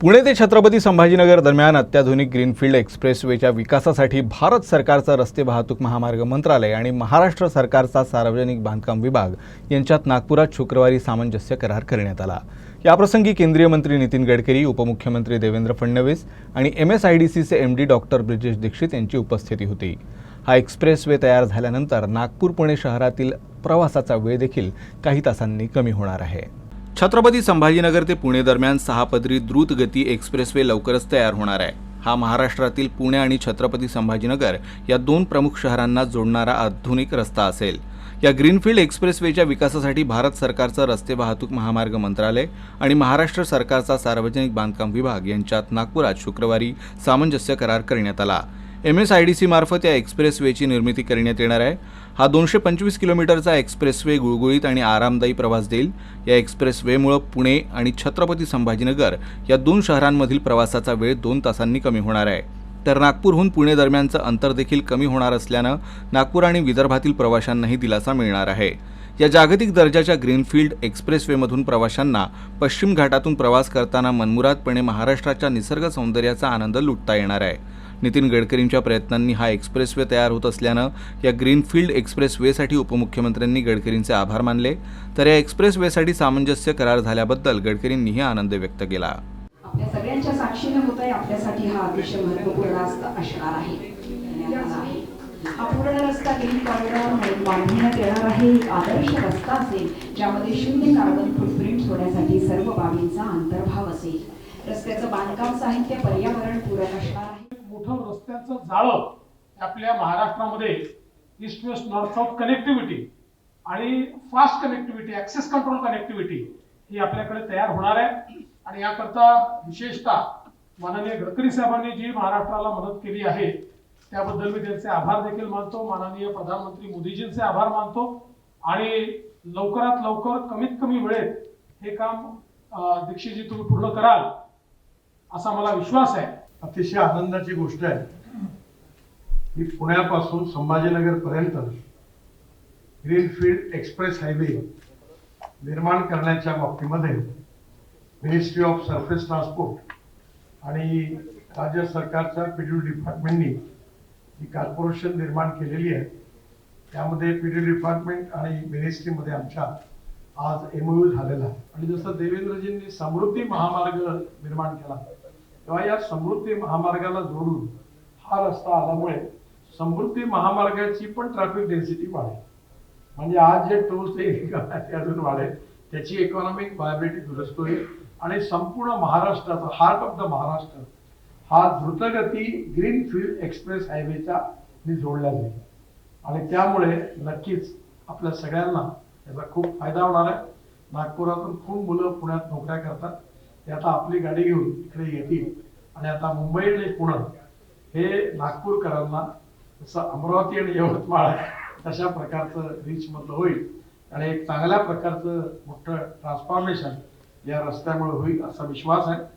पुणे ते छत्रपती संभाजीनगर दरम्यान अत्याधुनिक ग्रीनफील्ड एक्सप्रेसवेच्या विकासासाठी भारत सरकारचा रस्ते वाहतूक महामार्ग मंत्रालय आणि महाराष्ट्र सरकारचा सार्वजनिक बांधकाम विभाग यांच्यात नागपुरात शुक्रवारी सामंजस्य करार करण्यात आला. याप्रसंगी केंद्रीय मंत्री नितीन गडकरी उपमुख्यमंत्री देवेंद्र फडणवीस आणि एम एस आय डी सीचे M D doctor Brijesh Dikshit यांची उपस्थिती होती. हा एक्सप्रेसवे तयार झाल्यानंतर नागपूर पुणे शहरातील प्रवासाचा वेळ देखील काही तासांनी कमी होणार आहे. छत्रपती संभाजीनगर ते पुणे दरम्यान सहा पदरी द्रुतगती एक्सप्रेसवे लवकरच तयार होणार आहे. हा महाराष्ट्रातील पुणे आणि छत्रपती संभाजीनगर या दोन प्रमुख शहरांना जोडणारा आधुनिक रस्ता असेल. या ग्रीनफील्ड एक्सप्रेसवेच्या विकासासाठी भारत सरकारचं रस्ते वाहतूक महामार्ग मंत्रालय आणि महाराष्ट्र सरकारचा सार्वजनिक बांधकाम विभाग यांच्यात नागपुरात शुक्रवारी सामंजस्य करार करण्यात आला. M S I D C मार्फत या एक्सप्रेसवेची निर्मिती करण्यात येणार आहे. हा दोनशे पंचवीस किलोमीटरचा एक्सप्रेसवे गुळगुळीत आणि आरामदायी प्रवास देईल. या एक्सप्रेसवेमुळं पुणे आणि छत्रपती संभाजीनगर या दोन शहरांमधील प्रवासाचा वेळ दोन तासांनी कमी होणार आहे. तर नागपूरहून पुणे दरम्यानचं अंतर देखील कमी होणार असल्यानं नागपूर आणि विदर्भातील प्रवाशांनाही दिलासा मिळणार आहे. या जागतिक दर्जाच्या ग्रीनफील्ड एक्सप्रेसवेमधून प्रवाशांना पश्चिम घाटातून प्रवास करताना मनमुरादपणे महाराष्ट्राच्या निसर्ग सौंदर्याचा आनंद लुटता येणार आहे. नितीन गडकरींच्या प्रयत्नांनी हा एक्सप्रेस वे तयार होत असल्यानं या ग्रीनफील्ड एक्सप्रेस वेसाठी उपमुख्यमंत्र्यांनी गडकरींचे आभार मानले. तर या एक्सप्रेस वेसाठी सामंजस्य करार झाल्याबद्दल गडकरींनीही आनंद व्यक्त केला. आपल्या सगळ्यांच्या साक्षीने होत आहे आपल्यासाठी हा अतिशय महत्त्वपूर्ण असणार आहे. हा पूर्ण रस्ता ग्रीन कॉरिडॉर म्हणून बांधण्यात येणार आहे. आदर्श रस्ता असेल ज्यामध्ये शून्य कार्बन फुटप्रिंट होण्यासाठी सर्व बाबींचा अंतर्भाव असेल. रस्त्याचं बांधकाम साहित्य पर्यावरण मोठं जाळं आपल्या महाराष्ट्रामध्ये east west north south connectivity आणि fast connectivity access control connectivity ही आपल्याकडे तयार होणार आहे. आणि याकरता विशेषतः माननीय गडकरी साहेबांनी जी महाराष्ट्राला मदत केली आहे त्याबद्दल मी त्यांचे आभार देखील मानतो. माननीय प्रधानमंत्री मोदीजींचे आभार मानतो. आणि लवकरात लवकर कमीत कमी वेळेत हे काम दीक्षितजी तुम्ही पूर्ण कराल असा मला विश्वास आहे. अतिशय आनंदाची गोष्ट आहे. की पुण्यापासून संभाजीनगरपर्यंत ग्रीनफील्ड एक्सप्रेस हायवे निर्माण करण्याच्या बाबतीमध्ये मिनिस्ट्री ऑफ सरफेस ट्रान्सपोर्ट आणि राज्य सरकारच्या पीडब्ल्यू डिपार्टमेंटनी जी कॉर्पोरेशन निर्माण केलेली आहे त्यामध्ये पीडब्ल्यू डिपार्टमेंट आणि मिनिस्ट्रीमध्ये आमच्या आज एमओयू झालेला आहे. आणि जसं देवेंद्रजींनी समृद्धी महामार्ग निर्माण केला तेव्हा या समृद्धी महामार्गाला जोडून हा रस्ता आल्यामुळे समृद्धी महामार्गाची पण ट्रॅफिक डेन्सिटी वाढेल. म्हणजे आज जे टोल्स ते अजून वाढेल त्याची इकॉनॉमिक व्हायबिलिटी दुरुस्त होईल. आणि संपूर्ण महाराष्ट्राचा हार्ट ऑफ द महाराष्ट्र हा द्रुतगती ग्रीनफील्ड एक्सप्रेस हायवेच्या जोडला जाईल. आणि त्यामुळे नक्कीच आपल्या सगळ्यांना याचा खूप फायदा होणार आहे. नागपुरातून खूप मुलं पुण्यात नोकऱ्या करतात. ते आता आपली गाडी घेऊन इकडे येतील. आणि आता मुंबई आणि पुणे हे नागपूरकरांना जसं अमरावती आणि यवतमाळ तशा प्रकारचं रीचमधलं होईल. आणि एक चांगल्या प्रकारचं मोठं ट्रान्सफॉर्मेशन या रस्त्यामुळे होईल असा विश्वास आहे.